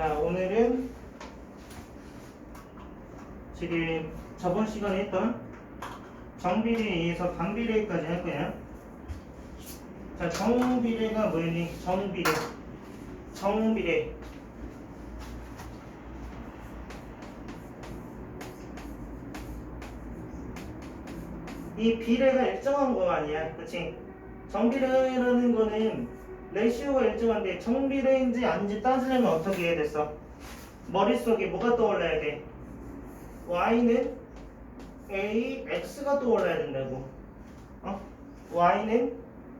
자, 오늘은 지금 저번 시간에 했던 정비례에 의해서 반비례까지 할 거야. 자, 정비례가 뭐니? 정비례. 정비례. 이 비례가 일정한 거 아니야, 그렇지? 정비례라는 거는 레시오가 일정한데 정비례인지 아닌지 따지려면 어떻게 해야 됐어? 머릿속에 뭐가 떠올라야 돼? y는 a, x가 떠올라야 된다고. 어? y는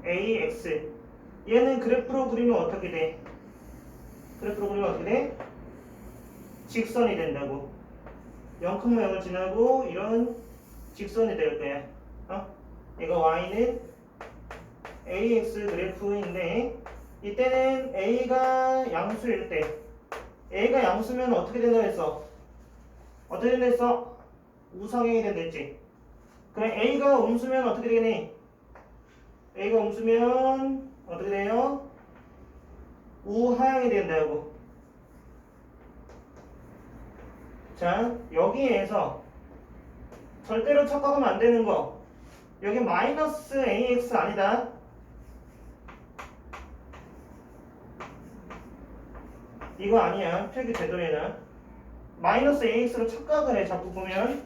a, x. 얘는 그래프로 그리면 어떻게 돼? 그래프로 그리면 어떻게 돼? 직선이 된다고. 0,0을 지나고 이런 직선이 될 거야. 어? 얘가 y는 ax 그래프인데 이때는 a가 양수일 때 a가 양수면 어떻게 된다 했어? 어떻게 된다 했어? 우상향이 된다 했지? 그럼 a가 음수면 어떻게 되겠니? a가 음수면 어떻게 돼요? 우하향이 된다고 자 여기에서 절대로 착각하면 안 되는 거 여기 마이너스 ax 아니다 이거 아니야. 필기 해놔 마이너스 ax로 착각을 해. 자꾸 보면.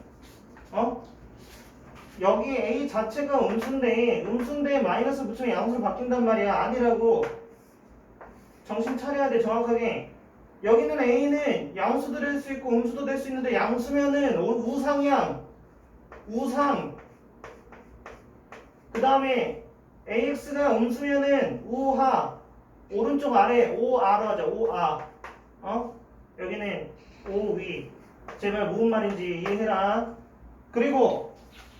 어? 여기 a 자체가 음수인데 음수인데 마이너스 붙이면 양수로 바뀐단 말이야. 아니라고. 정신 차려야 돼 정확하게. 여기는 a는 양수도 될 수 있고 음수도 될 수 있는데 양수면은 우- 우상향. 우상. 그 다음에 ax가 음수면은 우하. 오른쪽 아래 오아로 하자. 오아 어? 여기는 오위. 제발 무슨 말인지 이해해라. 그리고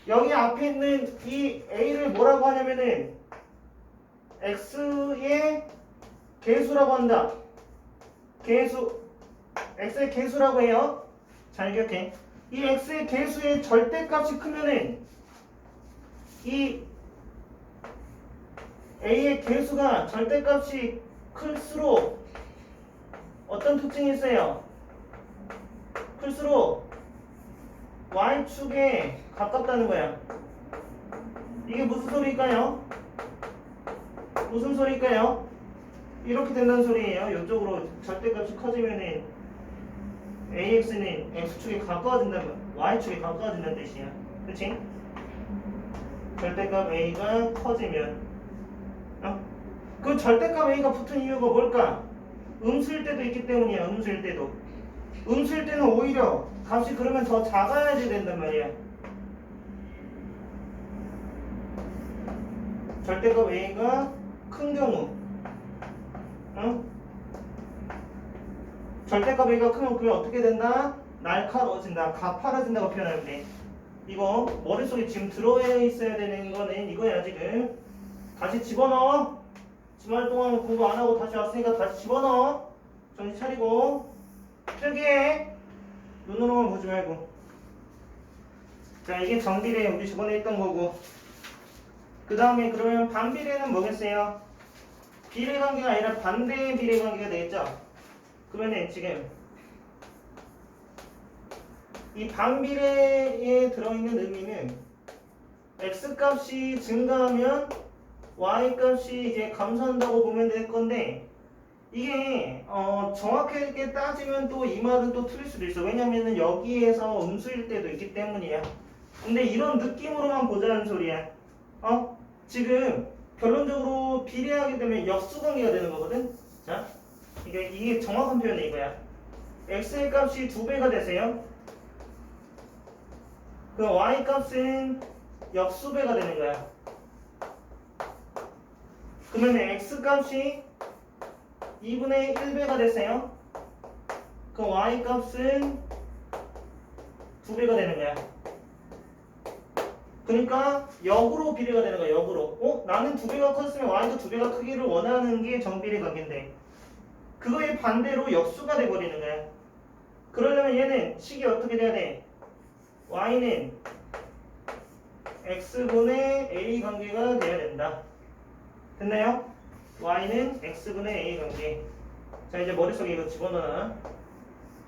여기 앞에 있는 이 a를 뭐라고 하냐면은 x의 개수라고 한다. 개수. X의 개수라고 해요. 잘 기억해. 이 x의 개수의 절대값이 크면은 이 a의 개수가 절대값이 클수록 어떤 특징이 있어요? 클수록 y축에 가깝다는 거야. 이게 무슨 소리일까요? 무슨 소리일까요? 이렇게 된다는 소리예요. 이쪽으로 절대값이 커지면은 AX는 X축에 가까워진다는 Y축에 가까워진다는 뜻이야. 그치? 절대값 A가 커지면 어? 그 절대값 A가 붙은 이유가 뭘까? 음수일 때도 있기 때문이야. 음수일 때도. 음수일 때는 오히려 값이 그러면 더 작아야지 된단 말이야. 절대값 A가 큰 경우 어? 절대값 A가 크면 그게 어떻게 된다? 날카로워진다. 가파라진다고 표현하면 돼. 이거 머릿속에 지금 들어야 있어야 되는 거는 이거야 지금. 다시 집어넣어. 주말 동안 공부 안 하고 다시 왔으니까 다시 집어넣어. 정신 차리고. 필기해. 눈으로만 보지 말고. 자, 이게 정비례 우리 저번에 했던 거고. 그 다음에 그러면 반비례는 뭐겠어요? 비례 관계가 아니라 반대 비례 관계가 되겠죠? 그러면은 지금 이 반비례에 들어있는 의미는 x 값이 증가하면 y 값이 이제 감소한다고 보면 될 건데 이게 어 정확하게 따지면 또 이 말은 또 틀릴 수도 있어. 왜냐면은 여기에서 음수일 때도 있기 때문이야. 근데 이런 느낌으로만 보자는 소리야. 어? 지금 결론적으로 비례하게 되면 역수관계가 되는 거거든? 자 이게 이게 정확한 표현이 이거야. x의 값이 두 배가 되세요. 그 y 값은 역수배가 되는 거야. 그러면 x 값이 2분의 1배가 됐어요. 그 y 값은 2배가 되는 거야. 그러니까 역으로 비례가 되는 거야. 역으로. 어? 나는 2배가 컸으면 y도 2배가 크기를 원하는 게 정비례 관계인데 그거에 반대로 역수가 돼 버리는 거야. 그러려면 얘는 식이 어떻게 돼야 돼? y는 x분의 a 관계가 돼야 된다. 됐나요? y는 x분의 a 관계. 자 이제 머릿속에 이거 집어넣어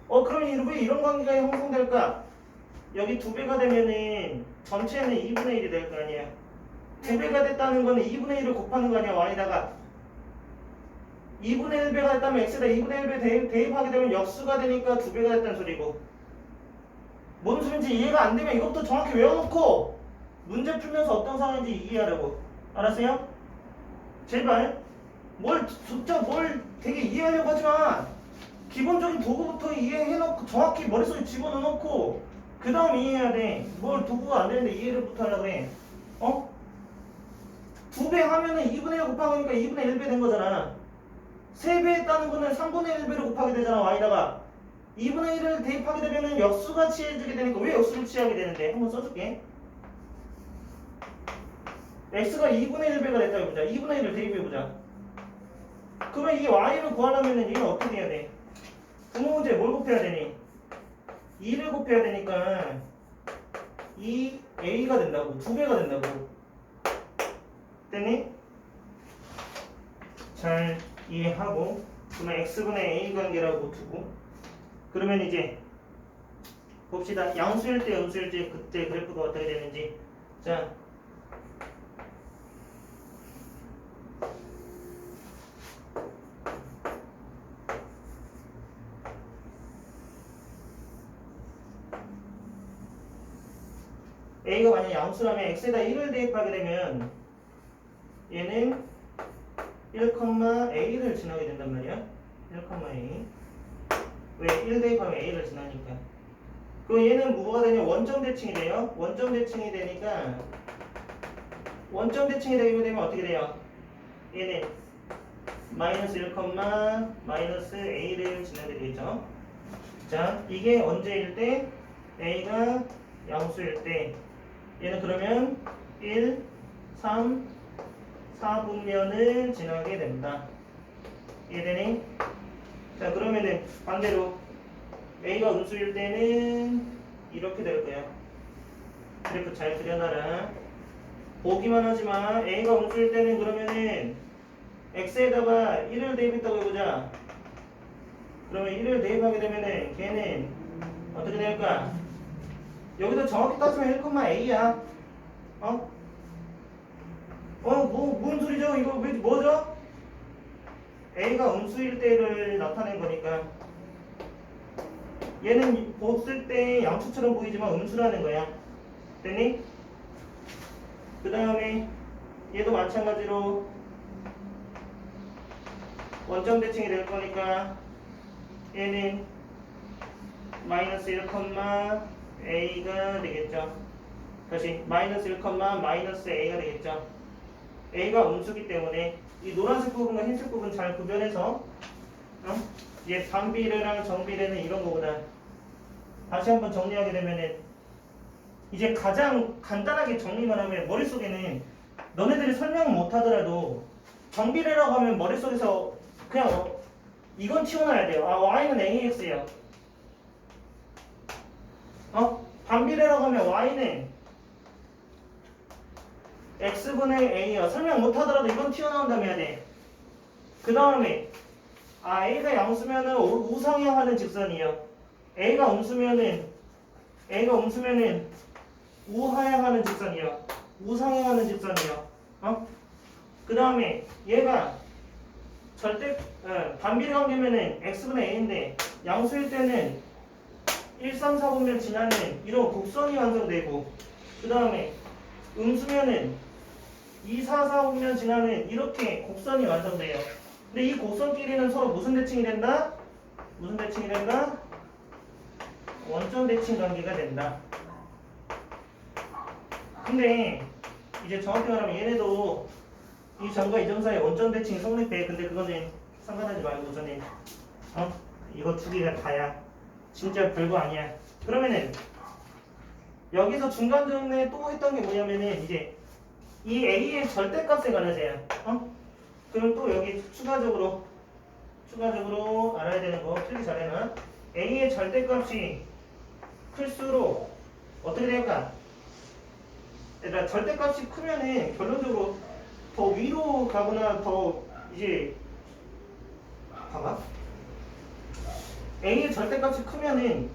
어 이- 왜 이런 관계가 형성될까 여기 두 배가 되면은 전체는 2분의 1이 될 거 아니야 두 배가 됐다는 거는 2분의 1을 곱하는 거 아니야 y에다가 2분의 1배가 됐다면 x에다 2분의 1배 대입, 대입하게 되면 역수가 되니까 두 배가 됐다는 소리고 뭔 소린지 이해가 안 되면 이것부터 정확히 외워놓고 문제 풀면서 어떤 상황인지 이해하려고 알았어요? 제발 뭘 진짜 뭘 되게 이해하려고 하지만 기본적인 도구부터 이해해놓고 정확히 머릿속에 집어넣어놓고 그 다음 이해해야 돼 뭘 도구가 안 되는데 이해를부터 하려고 그래 어? 두 배 하면은 2분의 1 곱한 거니까 2분의 1배 된 거잖아. 3배 했다는 거는 3분의 1배를 곱하게 되잖아 y다가. 2분의 1을 대입하게 되면은 역수가 취해지게 되니까 왜 역수를 취하게 되는데? 한번 써줄게 x가 2분의 1배가 됐다 해보자 2분의 1을 대입해보자 그러면 이 y를 구하려면은 얘는 어떻게 해야 돼? 부모 문제 뭘 곱해야 되니? 2를 곱해야 되니까 이 a가 된다고 두 배가 된다고 됐니? 잘 이해하고 그러면 x분의 a 관계라고 두고 그러면 이제 봅시다 양수일 때 음수일 때 그때 그래프가 어떻게 되는지 자 a가 만약 양수라면 x에다 1을 대입하게 되면 얘는 1,a를 지나게 된단 말이야. 1,a 왜? 1 대입하면 a를 지나니까. 그럼 얘는 뭐가 되냐 원점 대칭이 돼요. 원점 대칭이 되니까 원점 대칭이 되게 되면 어떻게 돼요 얘는 마이너스 1, 마이너스 a를 지나게 되겠죠 자 이게 언제일 때 a가 양수일 때 얘는 그러면 1, 3, 4분면을 지나게 된다. 이해되니? 자 그러면은 반대로 A가 음수일 때는 이렇게 될 거야. 그래프 잘 그려놔라. 보기만 하지만 A가 음수일 때는 그러면은 X에다가 1을 대입했다고 해보자. 그러면 1을 대입하게 되면은 걔는 어떻게 될까? 여기서 정확히 따지면 1,a야. 어? 어, 뭐, 뭔 소리죠? 이거 왜, 뭐죠? a가 음수일 때를 나타낸 거니까. 얘는 봤을 때 양수처럼 보이지만 음수라는 거야. 됐니? 그 다음에 얘도 마찬가지로 원점 대칭이 될 거니까 얘는 마이너스 1, a가 되겠죠. 다시 마이너스 1, 마이너스 a가 되겠죠. a가 음수기 때문에 이 노란색 부분과 흰색 부분 잘 구별해서 어? 얘 반비례랑 정비례는 이런 거보다 다시 한번 정리하게 되면은 이제 가장 간단하게 정리만 하면 머릿속에는 너네들이 설명 못 하더라도 정비례라고 하면 머릿속에서 그냥 어, 이건 튀어나와야 돼요. 아 y는 ax예요. 어? 반비례라고 하면 y는 x분의 a요. 설명 못하더라도 이건 튀어나온다면 해야 돼. 그 다음에 아 a가 양수면은 우- 우상향하는 직선이요. a가 음수면은 a가 음수면은 우하향하는 직선이요. 우상향하는 직선이요. 어? 그 다음에 얘가 절대 어, 반비례 관계면은 x분의 a인데 양수일 때는 1, 3, 4분면 지나는 이런 곡선이 완성되고 그 다음에 음수면은 2, 4, 4분면 지나는 이렇게 곡선이 완성돼요. 근데 이 곡선끼리는 서로 무슨 대칭이 된다? 무슨 대칭이 된다? 원점 대칭 관계가 된다. 근데 이제 정확히 말하면 얘네도 이 점과 이 점 사이 원점 대칭이 성립돼. 근데 그거는 상관하지 말고 저는 어? 이거 두 개가 다야. 진짜 별거 아니야. 그러면은 여기서 중간점에 또 했던 게 뭐냐면은 이제 이 a의 절대값에 관해서야. 어? 그럼 또 여기 추가적으로 추가적으로 알아야 되는 거 필기 잘해놔. a의 절대값이 클수록 어떻게 될까? 얘들아 절대값이 크면은 결론적으로 더 위로 가거나 더 이제 봐봐. A의 절대값이 크면은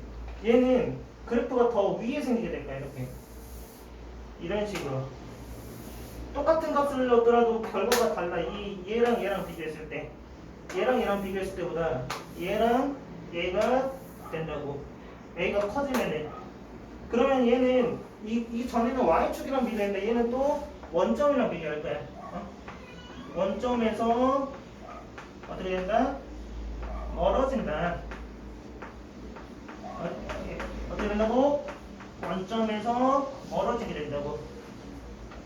얘는 그래프가 더 위에 생기게 될 거야 이렇게. 이런 식으로. 똑같은 값을 넣더라도 결과가 달라. 이 얘랑 얘랑 비교했을 때. 얘랑 얘랑 비교했을 때보다 얘랑 얘가 된다고. A가 커지면은. 그러면 얘는 이, 이 전에는 y축이랑 비교했는데 얘는 또 원점이랑 비교할 거야. 어? 원점에서 어떻게 된다? 멀어진다. 어떻게 된다고? 원점에서 멀어지게 된다고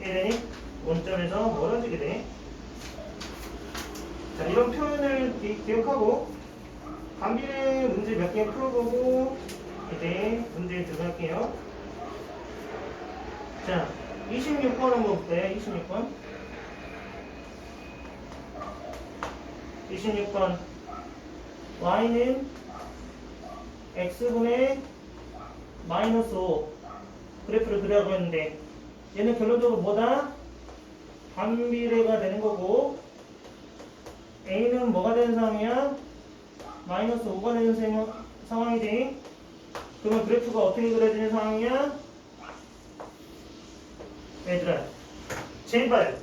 얘는 원점에서 멀어지게 돼 자, 이런 표현을 기, 기억하고 감비례 문제 몇 개 풀어보고 이제 문제 들어갈게요. 자, 26번 한번 볼까요? 26번. 26번. y는 x분의 마이너스 5 그래프를 그려고 했는데 얘는 결론적으로 뭐다? 반비례가 되는 거고 a는 뭐가 되는 상황이야? 마이너스 5가 되는 생- 상황이지. 그러면 그래프가 어떻게 그려지는 상황이야? 얘들아, 제발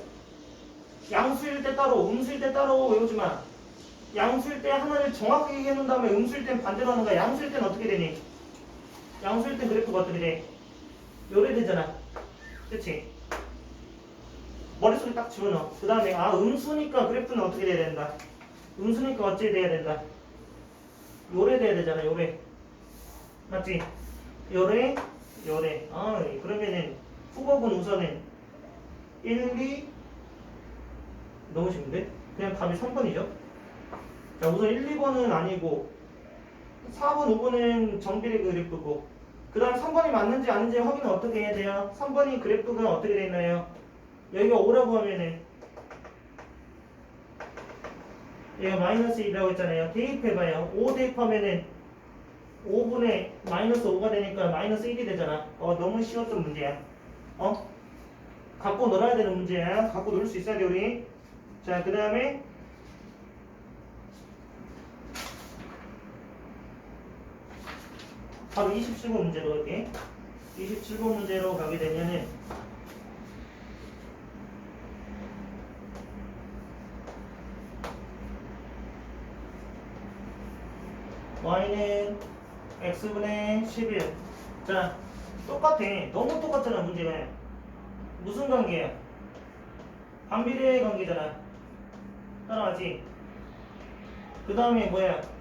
양수일 때 따로, 음수일 때 따로 외우지 마. 양수일 때 하나를 정확하게 해놓은 다음에 음수일 땐 반대로 하는 거야. 양수일 땐 어떻게 되니? 양수일 때 그래프가 어떻게 돼? 요래 되잖아. 그치? 머릿속에 딱 집어넣어. 그 다음에, 아, 음수니까 그래프는 어떻게 돼야 된다? 음수니까 어찌 돼야 된다? 요래 돼야 되잖아, 요래. 맞지? 요래, 요래. 아, 그러면은 후보군 우선은 1, 2 너무 쉽은데? 그냥 답이 3번이죠. 자, 우선 1, 2번은 아니고 4번, 5번은 정비례 그래프고 그 다음 3번이 맞는지 아닌지 확인은 어떻게 해야 돼요? 3번이 그래프가 어떻게 되어 있나요? 여기가 5라고 하면은 얘가 마이너스 2라고 했잖아요. 대입해봐요. 5 대입하면은 5분의 마이너스 5가 되니까 마이너스 1이 되잖아. 어, 너무 쉬웠던 문제야. 어? 갖고 놀아야 되는 문제야. 갖고 놀 수 있어야 돼, 우리. 자, 그 다음에 바로 27번 문제로 갈게. 27번 문제로 가게 되면은 y는 x분의 11. 자, 똑같아. 너무 똑같잖아, 문제가. 무슨 관계야? 반비례 관계잖아. 따라가지? 그 다음에 뭐야?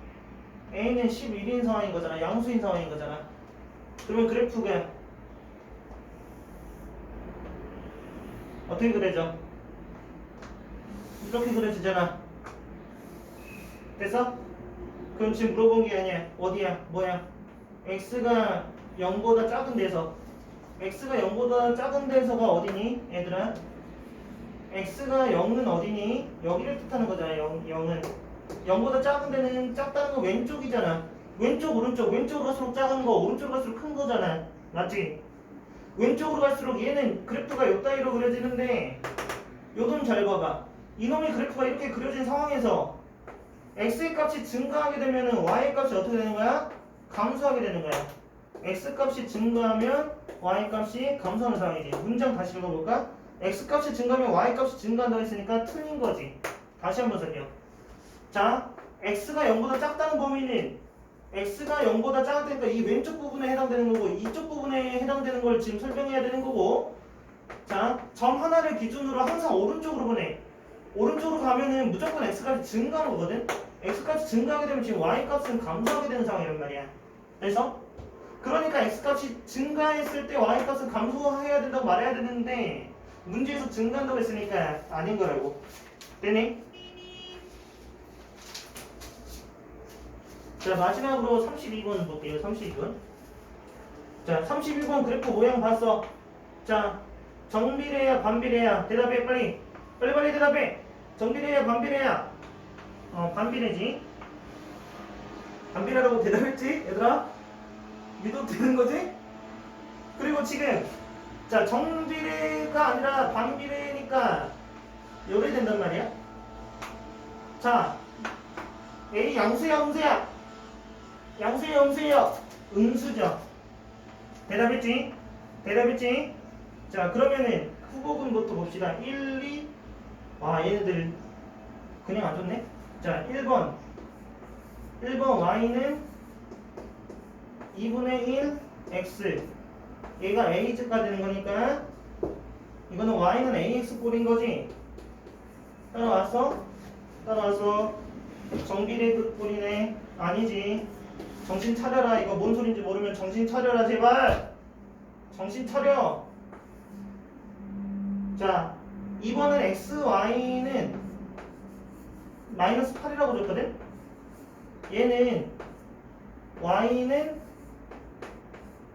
A는 11인 상황인 거잖아. 양수인 상황인 거잖아. 그러면 그래프가 어떻게 그려져? 이렇게 그려지잖아. 됐어? 그럼 지금 물어본 게 아니야. 어디야? 뭐야? x가 0보다 작은 데서 x가 0보다 작은 데서가 어디니? 얘들아? x가 0은 어디니? 여기를 뜻하는 거잖아. 0, 0은 0보다 작은 데는 작다는 거 왼쪽이잖아. 왼쪽 오른쪽 왼쪽으로 갈수록 작은 거 오른쪽으로 갈수록 큰 거잖아. 맞지? 왼쪽으로 갈수록 얘는 그래프가 요 따위로 그려지는데 요놈 잘 봐봐. 이놈의 그래프가 이렇게 그려진 상황에서 x의 값이 증가하게 되면은 y의 값이 어떻게 되는 거야? 감소하게 되는 거야. x 값이 증가하면 y 값이 감소하는 상황이지. 문장 다시 읽어볼까? x 값이 증가하면 y 값이 증가한다고 했으니까 틀린 거지. 다시 한번 설명. 자, x가 0보다 작다는 범위는 x가 0보다 작다니까 이 왼쪽 부분에 해당되는 거고 이쪽 부분에 해당되는 걸 지금 설명해야 되는 거고 자, 점 하나를 기준으로 항상 오른쪽으로 보내. 오른쪽으로 가면은 무조건 x값이 증가하는 거거든. x값이 증가하게 되면 지금 y값은 감소하게 되는 상황이란 말이야. 그래서 그러니까 x값이 증가했을 때 y값은 감소해야 된다고 말해야 되는데 문제에서 증가한다고 했으니까 아닌 거라고. 되니? 자 마지막으로 32번 볼게요. 32번. 자 32번 그래프 모양 봤어. 자 정비례야 반비례야 대답해 빨리 빨리 빨리 대답해. 정비례야 반비례야. 어 반비례지. 반비례라고 대답했지 얘들아? 믿어도 되는 거지? 그리고 지금 자 정비례가 아니라 반비례니까 요래 된단 말이야. 자 A 양수야 음수야? 양수예요, 음수예요? 음수죠. 대답했지? 대답했지? 자, 그러면은 후보군부터 봅시다. 1, 2. 와, 얘네들 그냥 안 좋네. 자, 1번. 1번 y는 2분의 1 x. 얘가 a가 되는 거니까 이거는 y는 ax 꼴인 거지. 따라왔어? 따라왔어. 정비례 그 꼴이네. 아니지. 정신 차려라. 이거 뭔 소린지 모르면 정신 차려라 제발. 정신 차려. 자, 2번은 x, y는 마이너스 8이라고 줬거든? 얘는 y는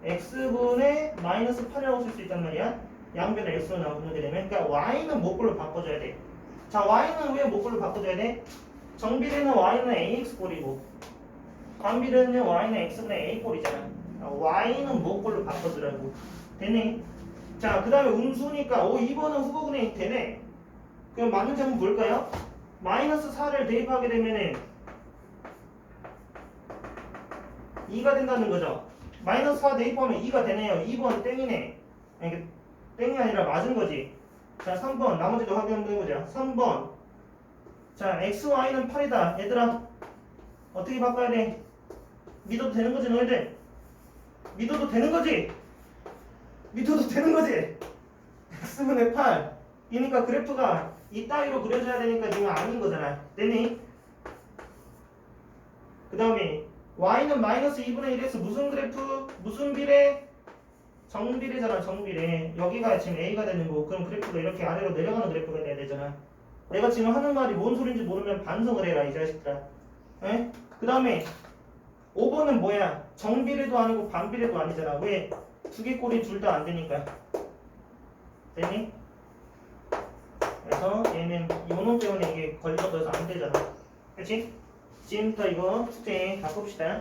x분의 마이너스 8이라고 쓸 수 있단 말이야. 양변을 x로 나누게 되면. 그러니까 y는 목골로 바꿔줘야 돼. 자, y는 왜 목골로 바꿔줘야 돼? 정비례는 y는 ax 꼴이고 관비례는 y는 x분의 a 꼴이잖아. 아, y는 목골로 바꿔주라고. 되네. 자, 그 다음에 음수니까 오 2번은 후보군에 되네. 그럼 맞는 점은 뭘까요? 마이너스 4를 대입하게 되면은 2가 된다는 거죠. 마이너스 4 대입하면 2가 되네요. 2번 땡이네. 아니, 그 땡이 아니라 맞은 거지. 자, 3번 나머지도 확인 한번 해보자. 3번 자, x, y는 8이다. 얘들아 어떻게 바꿔야 돼? 믿어도 되는 거지 너희들? 믿어도 되는 거지? 믿어도 되는 거지? x분의 8 이니까 그래프가 이 따위로 그려져야 되니까 지금 아닌 거잖아 됐니? 그 다음에 y는 마이너스 2분의 1에서 무슨 그래프? 무슨 비례? 정비례잖아 정비례 여기가 지금 a가 되는 거고 그럼 그래프가 이렇게 아래로 내려가는 그래프가 돼야 되잖아 내가 지금 하는 말이 뭔 소린지 모르면 반성을 해라 이 자식들아 에? 그 다음에 5번은 뭐야? 정비례도 아니고 반비례도 아니잖아 왜? 두 개 꼴이 둘 다 안 되니까 되니? 그래서 얘는 요놈 때문에 이게 걸려서 안 되잖아 그치? 지금부터 이거 숙제 바꿉시다